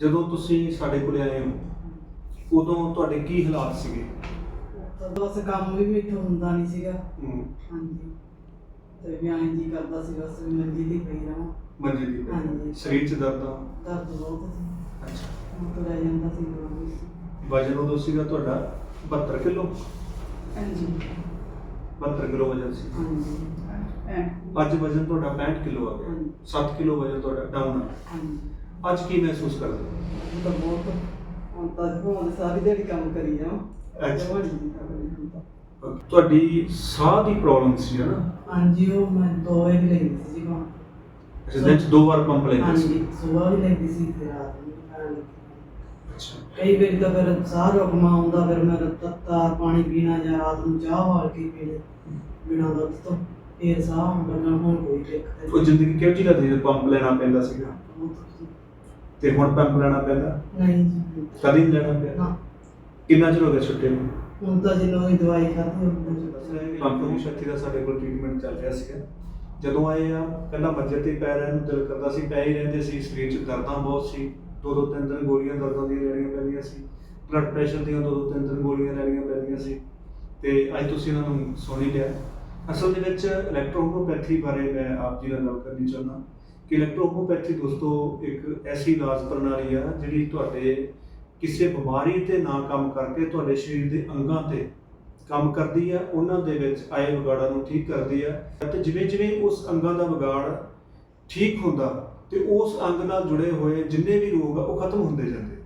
ਜਦੋਂ ਤੁਸੀਂ ਸਾਡੇ ਕੋਲ ਆਏ ਹੋ ਉਦੋਂ ਤੁਹਾਡੇ ਕੀ ਹਾਲਾਤ ਸੀਗੇ? ਬਸ ਕੰਮ ਵੀ ਇੱਥੋਂ ਹੁੰਦਾ ਨਹੀਂ ਸੀਗਾ। ਹਾਂਜੀ। ਤੇ ਵੀ ਐਂ ਜੀ ਕਰਦਾ ਸੀ ਬਸ ਵੀ ਮੰਜੀ ਦੀ ਪਈ ਰਹਾਂ। ਮੰਜੇ ਦੀ ਪਈ। ਹਾਂਜੀ। ਸਰੀਰ 'ਚ ਦਰਦਾਂ ਦਰਦ ਬਹੁਤ ਸੀ। ਅੱਛਾ। ਹੁਣ ਤੁਰਿਆ ਜਾਂਦਾ ਸੀ ਰੋਜ਼। ਵਜਨ ਉਦੋਂ ਸੀਗਾ ਤੁਹਾਡਾ 72 ਕਿਲੋ? ਹਾਂਜੀ। 72 ਕਿਲੋ ਵਜਨ ਸੀ। ਹਾਂਜੀ। ਐਂ, ਅੱਜ ਵਜਨ ਤੁਹਾਡਾ 65 ਕਿਲੋ ਆ ਗਿਆ। ਹਾਂਜੀ। 7 ਕਿਲੋ ਵਜਨ ਤੁਹਾਡਾ ਡਾਊਨ ਆ। ਹਾਂਜੀ। ਅੱਜ ਕੀ ਮਹਿਸੂਸ ਕਰਦੇ ਹੋ? ਹੁਣ ਤਾਂ ਬਹੁਤ ਹੁਣ ਤਾਂ ਹੁਣ ਸਾਰੀ ਦਿਹਾੜੀ ਕੰਮ ਕਰੀ ਜਾਵਾਂ ਅੱਛਾ। ਜਮਾਂ ਨਹੀਂ ਥੱਕਦੀ ਹੁਣ ਤਾਂ। ਤੁਹਾਡੀ ਸਾਹ ਦੀ ਪ੍ਰੋਬਲਮ ਸੀ ਹੈ ਨਾ ਹਾਂਜੀ ਉਹ ਮੈਂ ਦੋ ਵਾਰ ਲੈਂਦੀ ਸੀ ਜੀ ਹੁਣ ਅੱਛਾ ਦਿਨ 'ਚ ਦੋ ਵਾਰ ਪੰਪ ਲੈਂਦੇ ਸੀ ਹਾਂਜੀ ਸਵੇਰ ਵੀ ਲੈਂਦੀ ਸੀ ਤੇ ਰਾਤ ਨੂੰ ਵੀ ਲੈਣ ਲੱਗੀ। ਅੱਛਾ ਕਈ ਵਾਰੀ ਤਾਂ ਫਿਰ ਸਾਹ ਰੁਕਮਾ ਆਉਂਦਾ ਫਿਰ ਮੈਂ ਤੱਤਾ ਪਾਣੀ ਪੀਣਾ ਜਾਂ ਰਾਤ ਨੂੰ ਚਾਹ ਵਾਲ ਕੇ ਪੀ ਲੈ ਬਿਨਾਂ ਦੁੱਧ ਤੋਂ ਫੇਰ ਸਾਹ ਆਉਂਦਾ ਨਾ ਹੁਣ ਕੋਈ ਦਿੱਕਤ ਉਹ ਜ਼ਿੰਦਗੀ ਕਿਹੋ ਜਿਹੀ ਲੱਗਦੀ ਜਦੋਂ ਪੰਪ ਲੈਣਾ ਪੈਂਦਾ ਸੀਗਾ ਤੇ ਹੁਣ ਪੰਪ ਲੈਣਾ ਪੈਂਦਾ? ਨਹੀਂ ਜੀ। ਕਦੀ ਨਹੀਂ ਲੈਣਾ ਪਿਆ? ਨਾ। ਕਿੰਨਾ ਚਿਰ ਹੋ ਗਿਆ ਛੁੱਟੇ ਨੂੰ? ਹੁਣ ਤਾਂ ਜਿੰਨੋਂ ਹੀ ਦਵਾਈ ਖਾਧੀ ਹੁੰਦਾ ਜੀ ਪੰਪ ਦੀ ਸ਼ਕਤੀ ਦਾ ਸਾਡੇ ਕੋਲ ਟ੍ਰੀਟਮੈਂਟ ਚੱਲ ਰਿਹਾ ਸੀਗਾ। ਜਦੋਂ ਆਏ ਆ ਪਹਿਲਾਂ ਮੰਜੇ ਤੇ ਪੈ ਰਹਿਣ ਨੂੰ ਦਿਲ ਕਰਦਾ ਸੀ ਪੈ ਹੀ ਰਹਿੰਦੇ ਸੀ ਸਰੀਰ 'ਚ ਦਰਦਾਂ ਬਹੁਤ ਸੀ। ਦੋ ਦੋ ਤਿੰਨ ਤਿੰਨ ਗੋਲੀਆਂ ਦਰਦਾਂ ਦੀਆਂ ਲੈਣੀਆਂ ਪੈਂਦੀਆਂ ਸੀ। ਬਲੱਡ ਪ੍ਰੈਸ਼ਰ ਦੀਆਂ ਦੋ ਦੋ ਤਿੰਨ ਤਿੰਨ ਗੋਲੀਆਂ ਲੈਣੀਆਂ ਪੈਂਦੀਆਂ ਸੀ। ਤੇ ਅੱਜ ਤੁਸੀਂ ਇਹਨਾਂ ਨੂੰ ਸੁਣ ਹੀ ਲਿਆ। ਅਸਲ ਦੇ ਵਿੱਚ ਇਲੈਕਟ੍ਰੋਹੋਮੋਪੈਥੀ ਬਾਰੇ ਮੈਂ ਆਪ ਜੀ ਨਾਲ ਗੱਲ ਕਰਨੀ ਚਾਹੁੰਦਾ। ਕਿ ਇਲੈਕਟ੍ਰੋਹੋਮੋਪੈਥੀ ਦੋਸਤੋ, ਇੱਕ ਐਸੀ ਇਲਾਜ ਪ੍ਰਣਾਲੀ ਆ ਜਿਹੜੀ ਤੁਹਾਡੇ ਕਿਸੇ ਬਿਮਾਰੀ ਤੇ ਨਾ ਕੰਮ ਕਰਕੇ ਤੁਹਾਡੇ ਸਰੀਰ ਦੇ ਅੰਗਾਂ ਤੇ ਕੰਮ ਕਰਦੀ ਆ, ਉਹਨਾਂ ਦੇ ਵਿੱਚ ਆਏ ਵਿਗਾੜਾਂ ਨੂੰ ਠੀਕ ਕਰਦੀ ਆ। ਤੇ ਜਿਵੇਂ ਜਿਵੇਂ ਉਸ ਅੰਗਾਂ ਦਾ ਵਿਗਾੜ ਠੀਕ ਹੁੰਦਾ ਤੇ ਉਸ ਅੰਗ ਨਾਲ ਜੁੜੇ ਹੋਏ ਜਿੰਨੇ ਵੀ ਰੋਗ ਆ, ਉਹ ਖਤਮ ਹੁੰਦੇ ਜਾਂਦੇ